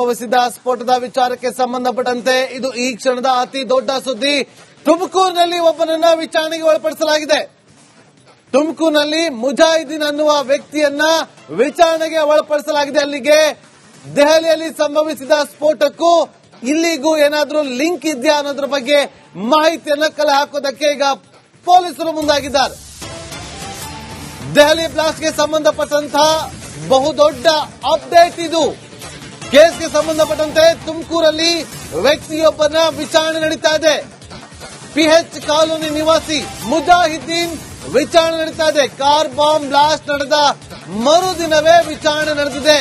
ಸಂಭವಿಸಿದ ಸ್ಫೋಟದ ವಿಚಾರಕ್ಕೆ ಸಂಬಂಧಪಟ್ಟಂತೆ ಇದು ಈ ಕ್ಷಣದ ಅತಿ ದೊಡ್ಡ ಸುದ್ದಿ. ತುಮಕೂರಿನಲ್ಲಿ ಒಬ್ಬನನ್ನ ವಿಚಾರಣೆಗೆ ಒಳಪಡಿಸಲಾಗಿದೆ. ತುಮಕೂರಿನಲ್ಲಿ ಮುಜಾಹಿದ್ದೀನ್ ಅನ್ನುವ ವ್ಯಕ್ತಿಯನ್ನ ವಿಚಾರಣೆಗೆ ಒಳಪಡಿಸಲಾಗಿದೆ. ಅಲ್ಲಿಗೆ ದೆಹಲಿಯಲ್ಲಿ ಸಂಭವಿಸಿದ ಸ್ಫೋಟಕ್ಕೂ ಇಲ್ಲಿಗೂ ಏನಾದರೂ ಲಿಂಕ್ ಇದೆಯಾ ಅನ್ನೋದ್ರ ಬಗ್ಗೆ ಮಾಹಿತಿಯನ್ನ ಕಲೆ ಹಾಕೋದಕ್ಕೆ ಈಗ ಪೊಲೀಸರು ಮುಂದಾಗಿದ್ದಾರೆ. ದೆಹಲಿ ಬ್ಲಾಸ್ಟ್ಗೆ ಸಂಬಂಧಪಟ್ಟಂತಹ ಬಹುದೊಡ್ಡ ಅಪ್ಡೇಟ್ ಇದು. ಕೇಸ್ಗೆ ಸಂಬಂಧಪಟ್ಟಂತೆ ತುಮಕೂರಲ್ಲಿ ವ್ಯಕ್ತಿಯೊಬ್ಬನ ವಿಚಾರಣೆ ನಡೀತಾ ಇದೆ. ಪಿಎಚ್ ಕಾಲೋನಿ ನಿವಾಸಿ ಮುಜಾಹಿದ್ದೀನ್ ವಿಚಾರಣೆ ನಡೀತಾ ಇದೆ. ಕಾರ್ ಬಾಂಬ್ ಬ್ಲಾಸ್ಟ್ ನಡೆದ ಮರುದಿನವೇ ವಿಚಾರಣೆ ನಡೆದಿದೆ.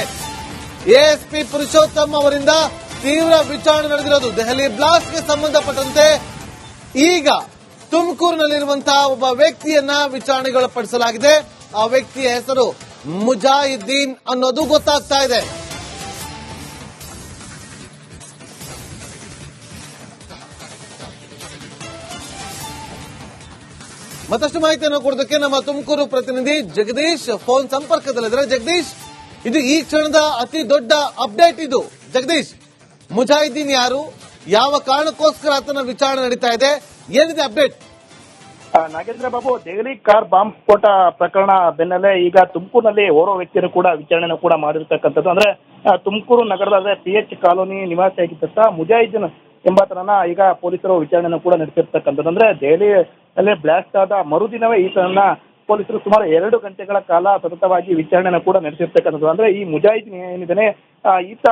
ಎಎಸ್ಪಿ ಪುರುಷೋತ್ತಮ್ ಅವರಿಂದ ತೀವ್ರ ವಿಚಾರಣೆ ನಡೆದಿರೋದು. ದೆಹಲಿ ಬ್ಲಾಸ್ಟ್ಗೆ ಸಂಬಂಧಪಟ್ಟಂತೆ ಈಗ ತುಮಕೂರಿನಲ್ಲಿರುವಂತಹ ಒಬ್ಬ ವ್ಯಕ್ತಿಯನ್ನ ವಿಚಾರಣೆಗೊಳಪಡಿಸಲಾಗಿದೆ ಆ ವ್ಯಕ್ತಿಯ ಹೆಸರು ಮುಜಾಹಿದ್ದೀನ್ ಅನ್ನೋದು ಗೊತ್ತಾಗ್ತಾ ಇದೆ. ಮತ್ತಷ್ಟು ಮಾಹಿತಿಯನ್ನು ಕೊಡೋದಕ್ಕೆ ನಮ್ಮ ತುಮಕೂರು ಪ್ರತಿನಿಧಿ ಜಗದೀಶ್ ಫೋನ್ ಸಂಪರ್ಕದಲ್ಲಿದ್ದಾರೆ. ಜಗದೀಶ್, ಇದು ಈ ಕ್ಷಣದ ಅತಿ ದೊಡ್ಡ ಅಪ್ಡೇಟ್ ಇದು. ಜಗದೀಶ್, ಮುಜಾಹಿದ್ದೀನ್ ಯಾರು? ಯಾವ ಕಾರಣಕ್ಕೋಸ್ಕರ ಆತನ ವಿಚಾರಣೆ ನಡೀತಾ ಇದೆ? ಏನಿದೆ update? Nagendra Babu, Delhi car bomb ಸ್ಫೋಟ ಪ್ರಕರಣ ಬೆನ್ನಲ್ಲೇ ಈಗ ತುಮಕೂರಿನಲ್ಲಿ ಓರ್ವ ವ್ಯಕ್ತಿಯನ್ನು ಕೂಡ ವಿಚಾರಣೆ ಕೂಡ ಮಾಡಿರ್ತಕ್ಕಂಥದ್ದು. ಅಂದ್ರೆ ತುಮಕೂರು ನಗರದ ಪಿ ಎಚ್ ಕಾಲೋನಿ ನಿವಾಸಿಯಾಗಿದ್ದಂತ ಮುಜಾಹಿದ್ದೀನ್ ಎಂಬಾತನನ್ನ ಈಗ ಪೊಲೀಸರು ವಿಚಾರಣೆಯನ್ನು ಕೂಡ ನಡೆಸಿರ್ತಕ್ಕಂಥದ್ದು. ಅಂದ್ರೆ ದೆಹಲಿಯಲ್ಲಿ ಬ್ಲಾಸ್ಟ್ ಆದ ಮರುದಿನವೇ ಈತನನ್ನ ಪೊಲೀಸರು ಸುಮಾರು ಎರಡು ಗಂಟೆಗಳ ಕಾಲ ಸತತವಾಗಿ ವಿಚಾರಣೆಯನ್ನು ಕೂಡ ನಡೆಸಿರ್ತಕ್ಕಂಥದ್ದು. ಅಂದ್ರೆ ಈ ಮುಜಾಹಿದ್ ಏನಿದ್ದಾನೆ ಈತ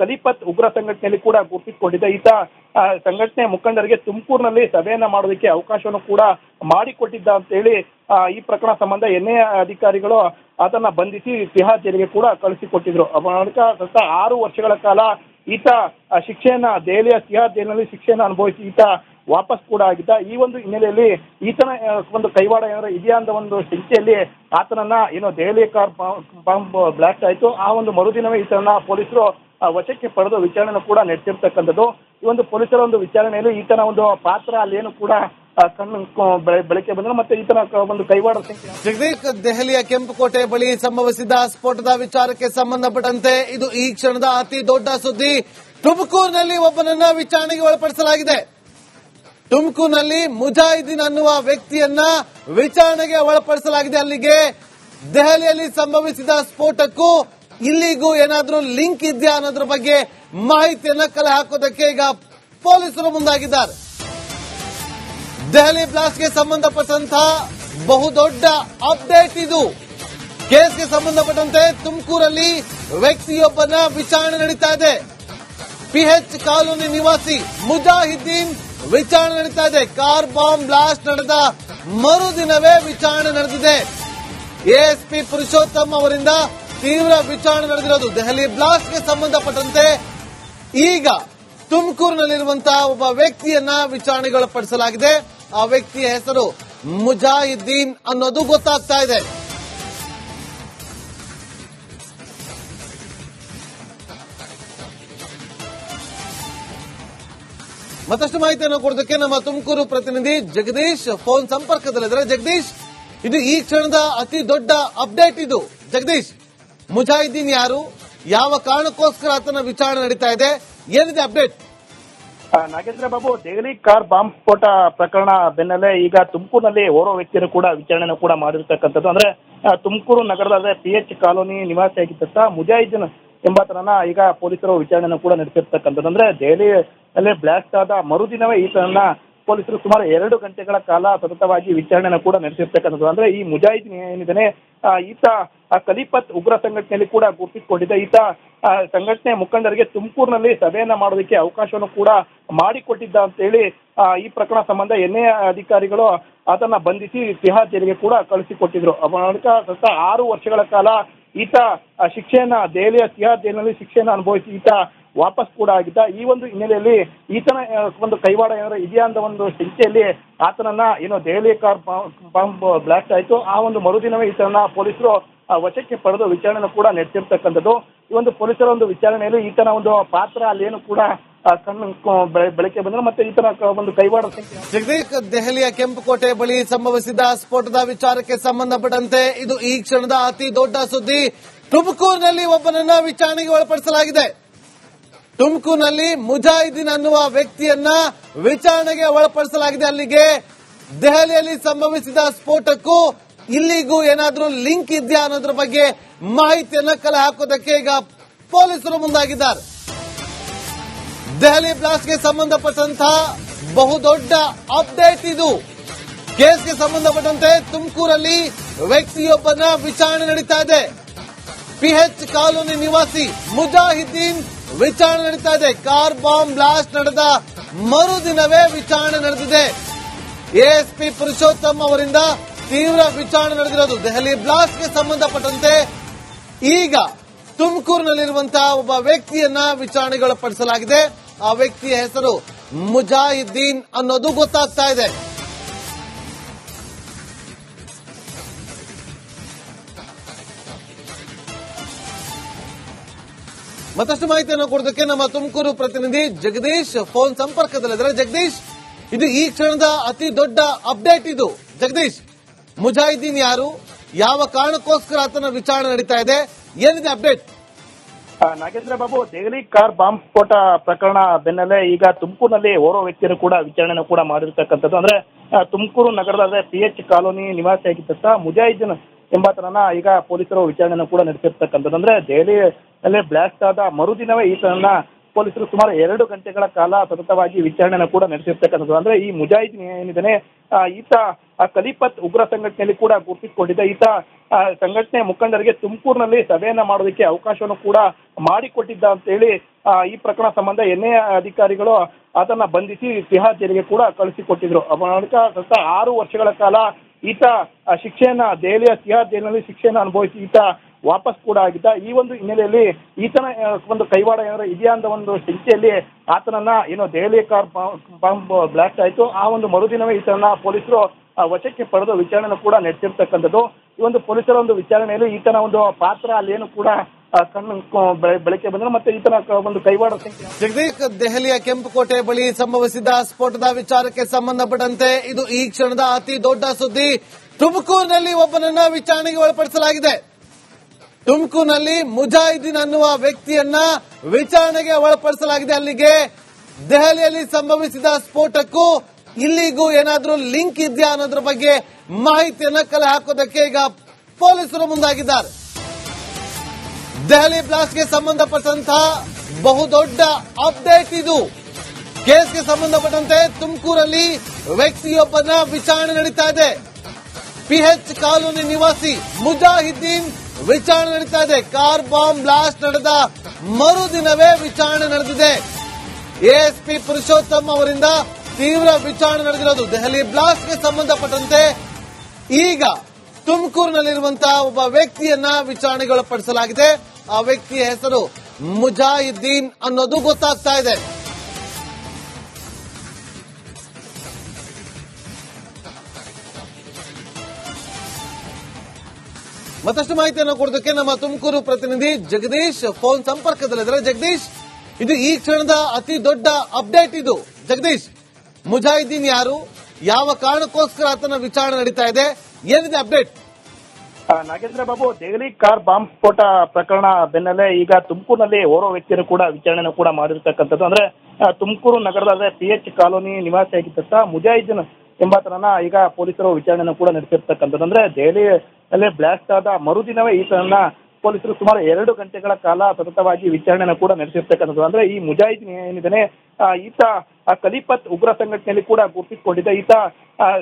ಕಲಿಪತ್ ಉಗ್ರ ಸಂಘಟನೆಯಲ್ಲಿ ಕೂಡ ಗುರುತಿಸಿಕೊಂಡಿದ್ದ. ಈತ ಸಂಘಟನೆ ಮುಖಂಡರಿಗೆ ತುಮಕೂರಿನಲ್ಲಿ ಸಭೆಯನ್ನ ಮಾಡೋದಕ್ಕೆ ಅವಕಾಶವನ್ನು ಕೂಡ ಮಾಡಿಕೊಟ್ಟಿದ್ದ ಅಂತ ಹೇಳಿ ಈ ಪ್ರಕರಣ ಸಂಬಂಧ ಎನ್ಎ ಅಧಿಕಾರಿಗಳು ಅದನ್ನ ಬಂಧಿಸಿ ತಿಹಾರ್ ಜೈಲಿಗೆ ಕೂಡ ಕಳಿಸಿಕೊಟ್ಟಿದ್ರು. ಸತ ಆರು ವರ್ಷಗಳ ಕಾಲ ಈತ ಶಿಕ್ಷೆಯನ್ನ ದೆಹಲಿಯ ತಿಹಾರ್ ಜೈಲಿನಲ್ಲಿ ಶಿಕ್ಷೆಯನ್ನ ಅನುಭವಿಸಿ ಈತ ವಾಪಸ್ ಕೂಡ ಆಗಿದ್ದ. ಈ ಒಂದು ಹಿನ್ನೆಲೆಯಲ್ಲಿ ಈತನ ಒಂದು ಕೈವಾಡ ಏನಾದ್ರು ಇದೆಯಾ ಅಂತ ಒಂದು ಶಂಕೆಯಲ್ಲಿ ಆತನನ್ನ ಏನೋ ದೆಹಲಿ ಕಾರ್ ಬಾಂಬ್ ಬ್ಲಾಸ್ಟ್ ಆಯ್ತು. ಆ ಒಂದು ಮರುದಿನವೇ ಈತನ ಪೊಲೀಸರು ವಶಕ್ಕೆ ಪಡೆದು ವಿಚಾರಣೆ ಕೂಡ ನಡೆಸಿರ್ತಕ್ಕಂಥದ್ದು. ಈ ಒಂದು ಪೊಲೀಸರ ಒಂದು ವಿಚಾರಣೆಯಲ್ಲಿ ಈತನ ಒಂದು ಪಾತ್ರ ಅಲ್ಲೇನು ಕೂಡ ಕಣ್ಣು ಬೆಳಕೆ ಮತ್ತೆ ಈತನ ಒಂದು ಕೈವಾಡ ದೆಹಲಿಯ ಕೆಂಪುಕೋಟೆ ಬಳಿ ಸಂಭವಿಸಿದ ಸ್ಫೋಟದ ವಿಚಾರಕ್ಕೆ ಸಂಬಂಧಪಟ್ಟಂತೆ ಇದು ಈ ಕ್ಷಣದ ಅತಿ ದೊಡ್ಡ ಸುದ್ದಿ. ತುಮಕೂರಿನಲ್ಲಿ ಒಬ್ಬನನ್ನ ವಿಚಾರಣೆಗೆ ಒಳಪಡಿಸಲಾಗಿದೆ. ತುಮಕೂರಿನಲ್ಲಿ ಮುಜಾಹಿದ್ದೀನ್ ಅನ್ನುವ ವ್ಯಕ್ತಿಯನ್ನ ವಿಚಾರಣೆಗೆ ಒಳಪಡಿಸಲಾಗಿದೆ. ಅಲ್ಲಿಗೆ ದೆಹಲಿಯಲ್ಲಿ ಸಂಭವಿಸಿದ ಸ್ಫೋಟಕ್ಕೂ ಇಲ್ಲಿಗೂ ಏನಾದರೂ ಲಿಂಕ್ ಇದೆಯಾ ಅನ್ನೋದ್ರ ಬಗ್ಗೆ ಮಾಹಿತಿಯನ್ನ ಕಲೆ ಹಾಕೋದಕ್ಕೆ ಈಗ ಪೊಲೀಸರು ಮುಂದಾಗಿದ್ದಾರೆ. ದೆಹಲಿ ಬ್ಲಾಸ್ಟ್ಗೆ ಸಂಬಂಧಪಟ್ಟಂತಹ ಬಹುದೊಡ್ಡ ಅಪ್ಡೇಟ್ ಇದು. ಕೇಸ್ಗೆ ಸಂಬಂಧಪಟ್ಟಂತೆ ತುಮಕೂರಲ್ಲಿ ವ್ಯಕ್ತಿಯೊಬ್ಬನ ವಿಚಾರಣೆ ನಡೀತಾ ಇದೆ. ಪಿಎಚ್ ಕಾಲೋನಿ ನಿವಾಸಿ ಮುಜಾಹಿದ್ದೀನ್ ವಿಚಾರಣೆ ನಡೀತಾ ಇದೆ. ಕಾರ್ ಬಾಂಬ್ ಬ್ಲಾಸ್ಟ್ ನಡೆದ ಮರುದಿನವೇ ವಿಚಾರಣೆ ನಡೆದಿದೆ. ಎಎಸ್ಪಿ ಪುರುಷೋತ್ತಮ್ ಅವರಿಂದ ತೀವ್ರ ವಿಚಾರಣೆ ನಡೆದಿರೋದು ದೆಹಲಿ ಬ್ಲಾಸ್ಟ್ಗೆ ಸಂಬಂಧಪಟ್ಟಂತೆ. ಈಗ ತುಮಕೂರಿನಲ್ಲಿರುವಂತಹ ಒಬ್ಬ ವ್ಯಕ್ತಿಯನ್ನ ವಿಚಾರಣೆಗೊಳಪಡಿಸಲಾಗಿದೆ ಆ ವ್ಯಕ್ತಿಯ ಹೆಸರು ಮುಜಾಹಿದ್ದೀನ್ ಅನ್ನೋದು ಗೊತ್ತಾಗ್ತಾ ಇದೆ. ಮತ್ತಷ್ಟು ಮಾಹಿತಿಯನ್ನು ಕೊಡೋದಕ್ಕೆ ನಮ್ಮ ತುಮಕೂರು ಪ್ರತಿನಿಧಿ ಜಗದೀಶ್ ಫೋನ್ ಸಂಪರ್ಕದಲ್ಲಿದ್ದಾರೆ. ಜಗದೀಶ್, ಇದು ಈ ಕ್ಷಣದ ಅತಿ ದೊಡ್ಡ ಅಪ್ಡೇಟ್ ಇದು. ಜಗದೀಶ್, ಮುಜಾಹಿದ್ದೀನ್ ಯಾರು? ಯಾವ ಕಾರಣಕ್ಕೋಸ್ಕರ ಆತನ ವಿಚಾರಣೆ ನಡೀತಾ ಇದೆ? ಏನಿದೆ update? Nagendra Babu, Delhi car bomb ಸ್ಫೋಟ ಪ್ರಕರಣ ಬೆನ್ನಲ್ಲೇ ಈಗ ತುಮಕೂರಿನಲ್ಲಿ ಓರ್ವ ವ್ಯಕ್ತಿಯನ್ನು ಕೂಡ ವಿಚಾರಣೆ ಕೂಡ ಮಾಡಿರ್ತಕ್ಕಂಥದ್ದು. ಅಂದ್ರೆ ತುಮಕೂರು ನಗರದ ಪಿ ಎಚ್ ಕಾಲೋನಿ ನಿವಾಸಿಯಾಗಿದ್ದಂತ ಮುಜಾಹಿದ್ದೀನ್ ಎಂಬಾತನನ್ನ ಈಗ ಪೊಲೀಸರು ವಿಚಾರಣೆಯನ್ನು ಕೂಡ ನಡೆಸಿರ್ತಕ್ಕಂಥದ್ದು. ಅಂದ್ರೆ ದೆಹಲಿಯಲ್ಲಿ ಬ್ಲಾಸ್ಟ್ ಆದ ಮರುದಿನವೇ ಈತನನ್ನ ಪೊಲೀಸರು ಸುಮಾರು ಎರಡು ಗಂಟೆಗಳ ಕಾಲ ಸತತವಾಗಿ ವಿಚಾರಣೆಯನ್ನು ಕೂಡ ನಡೆಸಿರ್ತಕ್ಕಂಥದ್ದು. ಅಂದ್ರೆ ಈ ಮುಜಾಹಿದ್ದೀನ್ ಏನಿದ್ದಾನೆ ಈತ ಕಲಿಪತ್ ಉಗ್ರ ಸಂಘಟನೆಯಲ್ಲಿ ಕೂಡ ಗುರುತಿಸಿಕೊಂಡಿದ್ದ. ಈತ ಸಂಘಟನೆ ಮುಖಂಡರಿಗೆ ತುಮಕೂರಿನಲ್ಲಿ ಸಭೆಯನ್ನ ಮಾಡೋದಕ್ಕೆ ಅವಕಾಶವನ್ನು ಕೂಡ ಮಾಡಿಕೊಟ್ಟಿದ್ದ ಅಂತ ಹೇಳಿ ಈ ಪ್ರಕರಣ ಸಂಬಂಧ ಎನ್ಎ ಅಧಿಕಾರಿಗಳು ಅದನ್ನ ಬಂಧಿಸಿ ತಿಹಾರ್ ಜೈಲಿಗೆ ಕೂಡ ಕಳಿಸಿಕೊಟ್ಟಿದ್ರು. ಆರು ವರ್ಷಗಳ ಕಾಲ ಈತ ಶಿಕ್ಷೆಯನ್ನ ದೆಹಲಿಯ ತಿಹಾರ್ ಜೈಲಿನಲ್ಲಿ ಶಿಕ್ಷೆಯನ್ನ ಅನುಭವಿಸಿ ಈತ ವಾಪಸ್ ಕೂಡ ಆಗಿದ್ದ. ಈ ಒಂದು ಹಿನ್ನೆಲೆಯಲ್ಲಿ ಈತನ ಒಂದು ಕೈವಾಡ ಏನಾದ್ರು ಇದೆಯಾ ಅಂತ ಒಂದು ಶಂಕೆಯಲ್ಲಿ ಆತನನ್ನ ಏನೋ ದೆಹಲಿ ಕಾರ್ ಬಾಂಬ್ ಬ್ಲಾಸ್ಟ್ ಆಯ್ತು. ಆ ಒಂದು ಮರುದಿನವೇ ಈತನ ಪೊಲೀಸರು ವಶಕ್ಕೆ ಪಡೆದು ವಿಚಾರಣೆ ಕೂಡ ನಡೆಸಿರ್ತಕ್ಕಂಥದ್ದು. ಈ ಒಂದು ಪೊಲೀಸರ ಒಂದು ವಿಚಾರಣೆಯಲ್ಲಿ ಈತನ ಒಂದು ಪಾತ್ರ ಅಲ್ಲೇನು ಕೂಡ ಆ, ಕಣ್ಣು ಕ- ಬೆಳ- ಬೆಳಕಿಗೆ ಬಂದ್ರೆ ಮತ್ತೆ ಈ ಕ- ಒಂದು ಕೈವಾಡ ಜಗದೀಶ್ ದೆಹಲಿಯ ಕೆಂಪುಕೋಟೆ ಬಳಿ ಸಂಭವಿಸಿದ ಸ್ಫೋಟದ ವಿಚಾರಕ್ಕೆ ಸಂಬಂಧಪಟ್ಟಂತೆ ಇದು ಈ ಕ್ಷಣದ ಅತಿ ದೊಡ್ಡ ಸುದ್ದಿ. ತುಮಕೂರಿನಲ್ಲಿ ಒಬ್ಬನನ್ನ ವಿಚಾರಣೆಗೆ ಒಳಪಡಿಸಲಾಗಿದೆ. ತುಮಕೂರಿನಲ್ಲಿ ಮುಜಾಹಿದ್ದೀನ್ ಅನ್ನುವ ವ್ಯಕ್ತಿಯನ್ನ ವಿಚಾರಣೆಗೆ ಒಳಪಡಿಸಲಾಗಿದೆ. ಅಲ್ಲಿಗೆ ದೆಹಲಿಯಲ್ಲಿ ಸಂಭವಿಸಿದ ಸ್ಫೋಟಕ್ಕೂ ಇಲ್ಲಿಗೂ ಏನಾದರೂ ಲಿಂಕ್ ಇದೆಯಾ ಅನ್ನೋದ್ರ ಬಗ್ಗೆ ಮಾಹಿತಿಯನ್ನ ಕಲೆ ಹಾಕೋದಕ್ಕೆ ಈಗ ಪೊಲೀಸರು ಮುಂದಾಗಿದ್ದಾರೆ. ದೆಹಲಿ ಬ್ಲಾಸ್ಟ್ಗೆ ಸಂಬಂಧಪಟ್ಟಂತಹ ಬಹುದೊಡ್ಡ ಅಪ್ಡೇಟ್ ಇದು. ಕೇಸ್ಗೆ ಸಂಬಂಧಪಟ್ಟಂತೆ ತುಮಕೂರಲ್ಲಿ ವ್ಯಕ್ತಿಯೊಬ್ಬನ ವಿಚಾರಣೆ ನಡೀತಾ ಇದೆ. ಪಿಎಚ್ ಕಾಲೋನಿ ನಿವಾಸಿ ಮುಜಾಹಿದ್ದೀನ್ ವಿಚಾರಣೆ ನಡೀತಾ ಇದೆ. ಕಾರ್ ಬಾಂಬ್ ಬ್ಲಾಸ್ಟ್ ನಡೆದ ಮರುದಿನವೇ ವಿಚಾರಣೆ ನಡೆದಿದೆ. ಎಎಸ್ಪಿ ಪುರುಷೋತ್ತಮ್ ಅವರಿಂದ ತೀವ್ರ ವಿಚಾರಣೆ ನಡೆದಿರೋದು. ದೆಹಲಿ ಬ್ಲಾಸ್ಟ್ಗೆ ಸಂಬಂಧಪಟ್ಟಂತೆ ಈಗ ತುಮಕೂರಿನಲ್ಲಿರುವಂತಹ ಒಬ್ಬ ವ್ಯಕ್ತಿಯನ್ನ ವಿಚಾರಣೆಗೊಳಪಡಿಸಲಾಗಿದೆ ಆ ವ್ಯಕ್ತಿಯ ಹೆಸರು ಮುಜಾಹಿದ್ದೀನ್ ಅನ್ನೋದು ಗೊತ್ತಾಗ್ತಾ ಇದೆ. ಮತ್ತಷ್ಟು ಮಾಹಿತಿಯನ್ನು ಕೊಡೋದಕ್ಕೆ ನಮ್ಮ ತುಮಕೂರು ಪ್ರತಿನಿಧಿ ಜಗದೀಶ್ ಫೋನ್ ಸಂಪರ್ಕದಲ್ಲಿದ್ದಾರೆ. ಜಗದೀಶ್, ಇದು ಈ ಕ್ಷಣದ ಅತಿ ದೊಡ್ಡ ಅಪ್ಡೇಟ್ ಇದು. ಜಗದೀಶ್, ಮುಜಾಹಿದ್ದೀನ್ ಯಾರು? ಯಾವ ಕಾರಣಕ್ಕೋಸ್ಕರ ಆತನ ವಿಚಾರಣೆ ನಡೀತಾ ಇದೆ? ಏನಿದೆ update? Nagendra Babu, Delhi car bomb ಸ್ಫೋಟ ಪ್ರಕರಣ ಬೆನ್ನಲ್ಲೇ ಈಗ ತುಮಕೂರಿನಲ್ಲಿ ಓರ್ವ ವ್ಯಕ್ತಿಯನ್ನು ಕೂಡ ವಿಚಾರಣೆ ಕೂಡ ಮಾಡಿರ್ತಕ್ಕಂಥದ್ದು. ಅಂದ್ರೆ ತುಮಕೂರು ನಗರದ ಪಿ ಎಚ್ ಕಾಲೋನಿ ನಿವಾಸಿಯಾಗಿದ್ದಂತ ಮುಜಾಹಿದ್ದೀನ್ ಎಂಬಾತನನ್ನ ಈಗ ಪೊಲೀಸರು ವಿಚಾರಣೆಯನ್ನು ಕೂಡ ನಡೆಸಿರ್ತಕ್ಕಂಥದ್ದು. ಅಂದ್ರೆ, ದೆಹಲಿಯಲ್ಲಿ ಬ್ಲಾಸ್ಟ್ ಆದ ಮರುದಿನವೇ ಈತನನ್ನ ಪೊಲೀಸರು ಸುಮಾರು ಎರಡು ಗಂಟೆಗಳ ಕಾಲ ಸತತವಾಗಿ ವಿಚಾರಣೆಯನ್ನು ಕೂಡ ನಡೆಸಿರ್ತಕ್ಕಂಥದ್ದು. ಅಂದ್ರೆ, ಈ ಮುಜಾಹಿದ್ದೀನ್ ಏನಿದ್ದಾನೆ ಈತ ಆ ಕಲಿಪತ್ ಉಗ್ರ ಸಂಘಟನೆಯಲ್ಲಿ ಕೂಡ ಗುರುತಿಸಿಕೊಂಡಿದೆ ಈತ ಸಂಘಟನೆ ಮುಖಂಡರಿಗೆ ತುಮಕೂರಿನಲ್ಲಿ ಸಭೆಯನ್ನ ಮಾಡೋದಕ್ಕೆ ಅವಕಾಶವನ್ನು ಕೂಡ ಮಾಡಿಕೊಟ್ಟಿದ್ದ ಅಂತ ಹೇಳಿ ಈ ಪ್ರಕರಣ ಸಂಬಂಧ ಎನ್ಐ ಅಧಿಕಾರಿಗಳು ಅದನ್ನ ಬಂಧಿಸಿ ತಿಹಾರ್ ಜೈಲಿಗೆ ಕೂಡ ಕಳಿಸಿಕೊಟ್ಟಿದ್ರು. ಸತತ ಆರು ವರ್ಷಗಳ ಕಾಲ ಈತ ಶಿಕ್ಷೆಯನ್ನ ದೆಹಲಿಯ ತಿಹಾರ್ ಜೈಲಿನಲ್ಲಿ ಶಿಕ್ಷೆಯನ್ನ ಅನುಭವಿಸಿ ಈತ ವಾಪಸ್ ಕೂಡ ಆಗಿದ್ದ. ಈ ಒಂದು ಹಿನ್ನೆಲೆಯಲ್ಲಿ ಈತನ ಒಂದು ಕೈವಾಡ ಏನಾದ್ರು ಇದೆಯಾ ಅಂತ ಒಂದು ಶಂಕೆಯಲ್ಲಿ ಆತನನ್ನ ಏನೋ ದೆಹಲಿ ಕಾರ್ ಬಾಂಬ್ ಬ್ಲಾಸ್ಟ್ ಆಯ್ತು. ಆ ಒಂದು ಮರುದಿನವೇ ಈತನ ಪೊಲೀಸರು ವಶಕ್ಕೆ ಪಡೆದು ವಿಚಾರಣೆ ಕೂಡ ನಡೆಸಿರ್ತಕ್ಕಂಥದ್ದು. ಈ ಒಂದು ಪೊಲೀಸರ ಒಂದು ವಿಚಾರಣೆಯಲ್ಲಿ ಈತನ ಒಂದು ಪಾತ್ರ ಅಲ್ಲೇನು ಕೂಡ ಕಣ್ಣು ಬೆಳಕೆ ಬಂದ್ರೆ ಮತ್ತೆ ಈತನ ಒಂದು ಕೈವಾಡ ಜಗದೀಶ್, ದೆಹಲಿಯ ಕೆಂಪುಕೋಟೆ ಬಳಿ ಸಂಭವಿಸಿದ ಸ್ಫೋಟದ ವಿಚಾರಕ್ಕೆ ಸಂಬಂಧಪಟ್ಟಂತೆ ಇದು ಈ ಕ್ಷಣದ ಅತಿ ದೊಡ್ಡ ಸುದ್ದಿ. ತುಮಕೂರಿನಲ್ಲಿ ಒಬ್ಬನನ್ನ ವಿಚಾರಣೆಗೆ ಒಳಪಡಿಸಲಾಗಿದೆ. ತುಮಕೂರಿನಲ್ಲಿ ಮುಜಾಹಿದ್ದೀನ್ ಅನ್ನುವ ವ್ಯಕ್ತಿಯನ್ನ ವಿಚಾರಣೆಗೆ ಒಳಪಡಿಸಲಾಗಿದೆ. ಅಲ್ಲಿಗೆ ದೆಹಲಿಯಲ್ಲಿ ಸಂಭವಿಸಿದ ಸ್ಫೋಟಕ್ಕೂ ಇಲ್ಲಿಗೂ ಏನಾದರೂ ಲಿಂಕ್ ಇದೆಯಾ ಅನ್ನೋದ್ರ ಬಗ್ಗೆ ಮಾಹಿತಿಯನ್ನು ಕಲೆ ಹಾಕೋದಕ್ಕೆ ಈಗ ಪೊಲೀಸರು ಮುಂದಾಗಿದ್ದಾರೆ. ದೆಹಲಿ ಬ್ಲಾಸ್ಟ್ಗೆ ಸಂಬಂಧಪಟ್ಟಂತಹ ಬಹುದೊಡ್ಡ ಅಪ್ಡೇಟ್ ಇದು. ಕೇಸ್ಗೆ ಸಂಬಂಧಪಟ್ಟಂತೆ ತುಮಕೂರಲ್ಲಿ ವ್ಯಕ್ತಿಯೊಬ್ಬನ ವಿಚಾರಣೆ ನಡೀತಾ ಇದೆ. ಪಿಎಚ್ ಕಾಲೋನಿ ನಿವಾಸಿ ಮುಜಾಹಿದ್ದೀನ್ ವಿಚಾರಣೆ ನಡೀತಾ ಇದೆ. ಕಾರ್ ಬಾಂಬ್ ಬ್ಲಾಸ್ಟ್ ನಡೆದ ಮರುದಿನವೇ ವಿಚಾರಣೆ ನಡೆದಿದೆ. ಎಎಸ್ಪಿ ಪುರುಷೋತ್ತಮ್ ಅವರಿಂದ ತೀವ್ರ ವಿಚಾರಣೆ ನಡೆದಿರೋದು ದೆಹಲಿ ಬ್ಲಾಸ್ಟ್ಗೆ ಸಂಬಂಧಪಟ್ಟಂತೆ. ಈಗ ತುಮಕೂರಿನಲ್ಲಿರುವಂತಹ ಒಬ್ಬ ವ್ಯಕ್ತಿಯನ್ನ ವಿಚಾರಣೆಗೊಳಪಡಿಸಲಾಗಿದೆ. ಆ ವ್ಯಕ್ತಿಯ ಹೆಸರು ಮುಜಾಹಿದ್ದೀನ್ ಅನ್ನೋದು ಗೊತ್ತಾಗ್ತಾ ಇದೆ. ಮತ್ತಷ್ಟು ಮಾಹಿತಿಯನ್ನು ಕೊಡೋದಕ್ಕೆ ನಮ್ಮ ತುಮಕೂರು ಪ್ರತಿನಿಧಿ ಜಗದೀಶ್ ಫೋನ್ ಸಂಪರ್ಕದಲ್ಲಿದ್ದಾರೆ. ಜಗದೀಶ್, ಇದು ಈ ಕ್ಷಣದ ಅತಿ ದೊಡ್ಡ ಅಪ್ಡೇಟ್ ಇದು. ಜಗದೀಶ್ ಮುಜಾಹಿದ್ದೀನ್ ಯಾರು? ಯಾವ ಕಾರಣಕ್ಕೋಸ್ಕರ ಆತನ ವಿಚಾರಣೆ ನಡೀತಾ ಇದೆ? ಏನಿದೆ update? Nagendra Babu, Delhi car bomb ಸ್ಫೋಟ ಪ್ರಕರಣ ಬೆನ್ನಲ್ಲೇ ಈಗ ತುಮಕೂರಿನಲ್ಲಿ ಓರ್ವ ವ್ಯಕ್ತಿಯನ್ನು ಕೂಡ ವಿಚಾರಣೆ ಕೂಡ ಮಾಡಿರ್ತಕ್ಕಂಥದ್ದು. ಅಂದ್ರೆ ತುಮಕೂರು ನಗರದ ಪಿ ಎಚ್ ಕಾಲೋನಿ ನಿವಾಸಿಯಾಗಿದ್ದಂತ ಮುಜಾಹಿದ್ದೀನ್ ಎಂಬಾತನನ್ನ ಈಗ ಪೊಲೀಸರು ವಿಚಾರಣೆ ಕೂಡ ನಡೆಸಿರ್ತಕ್ಕಂಥದ್ದು. ಅಂದ್ರೆ, ದೆಹಲಿಯಲ್ಲೇ ಬ್ಲಾಸ್ಟ್ ಆದ ಮರುದಿನವೇ ಈತನನ್ನ ಪೊಲೀಸರು ಸುಮಾರು ಎರಡು ಗಂಟೆಗಳ ಕಾಲ ಸತತವಾಗಿ ವಿಚಾರಣೆ ಕೂಡ ನಡೆಸಿರ್ತಕ್ಕಂಥದ್ದು. ಅಂದ್ರೆ, ಈ ಮುಜಾಹಿದ್ದೀನ್ ಏನಿದ್ದಾನೆ ಈತ ಆ ಕಲಿಪತ್ ಉಗ್ರ ಸಂಘಟನೆಯಲ್ಲಿ ಕೂಡ ಗುರುತಿಸಿಕೊಂಡಿದೆ ಈತ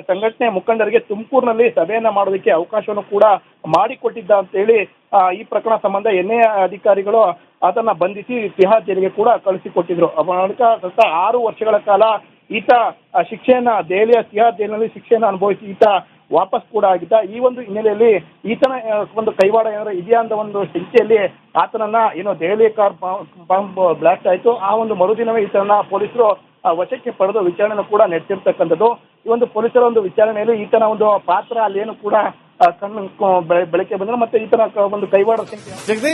ಸಂಘಟನೆ ಮುಖಂಡರಿಗೆ ತುಮಕೂರಿನಲ್ಲಿ ಸಭೆಯನ್ನ ಮಾಡೋದಕ್ಕೆ ಅವಕಾಶವನ್ನು ಕೂಡ ಮಾಡಿಕೊಟ್ಟಿದ್ದ ಅಂತ ಹೇಳಿ ಈ ಪ್ರಕರಣ ಸಂಬಂಧ ಎನ್ಐ ಅಧಿಕಾರಿಗಳು ಅದನ್ನ ಬಂಧಿಸಿ ತಿಹಾರ್ ಜೈಲಿಗೆ ಕೂಡ ಕಳಿಸಿಕೊಟ್ಟಿದ್ರು. ಬಳಿಕ ಸತತ ಆರು ವರ್ಷಗಳ ಕಾಲ ಈತ ಶಿಕ್ಷೆಯನ್ನ ದೆಹಲಿಯ ತಿಹಾರ್ ಜೈಲಿನಲ್ಲಿ ಶಿಕ್ಷೆಯನ್ನ ಅನುಭವಿಸಿ ಈತ ವಾಪಸ್ ಕೂಡ ಆಗಿದ್ದ. ಈ ಒಂದು ಹಿನ್ನೆಲೆಯಲ್ಲಿ ಈತನ ಒಂದು ಕೈವಾಡ ಏನಾದ್ರು ಇದೆಯಾ ಅಂತ ಒಂದು ಶಂಕೆಯಲ್ಲಿ ಆತನನ್ನ ಏನೋ ದೆಹಲಿ ಕಾರ್ ಬಾಂಬ್ ಬ್ಲಾಸ್ಟ್ ಆಯ್ತು. ಆ ಒಂದು ಮರುದಿನವೇ ಈತನನ್ನ ಪೊಲೀಸರು ವಶಕ್ಕೆ ಪಡೆದು ವಿಚಾರಣೆ ಕೂಡ ನಡೆಸಿರ್ತಕ್ಕಂಥದ್ದು. ಈ ಒಂದು ಪೊಲೀಸರ ಒಂದು ವಿಚಾರಣೆಯಲ್ಲಿ ಈತನ ಒಂದು ಪಾತ್ರ ಅಲ್ಲೇನು ಕೂಡ ಆ, ಕಣ್ಣು ಬೆಳಕೆ ಬೆಳಕಿಗೆ ಬಂದ್ರೆ ಮತ್ತೆ ಈತನ ಒಂದು ಕೈವಾಡ